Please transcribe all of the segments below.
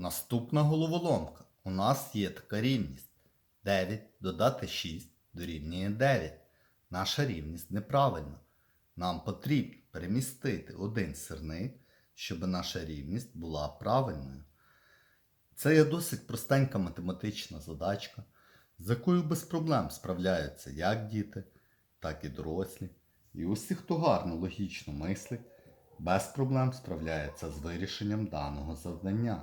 Наступна головоломка. У нас є така рівність. 9 додати 6 дорівнює 9. Наша рівність неправильна. Нам потрібно перемістити один сирник, щоб наша рівність була правильною. Це є досить простенька математична задачка, з якою без проблем справляються як діти, так і дорослі. І усі, хто гарно логічно мислить, без проблем справляється з вирішенням даного завдання.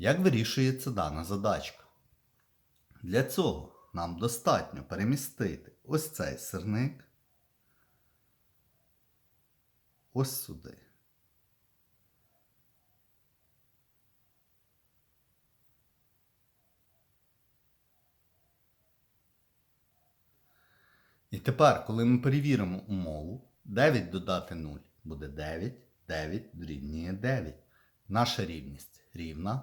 Як вирішується дана задачка? Для цього нам достатньо перемістити ось цей сирник ось сюди. І тепер, коли ми перевіримо умову, 9 додати 0 буде 9, 9 дорівнює 9. Наша рівність рівна,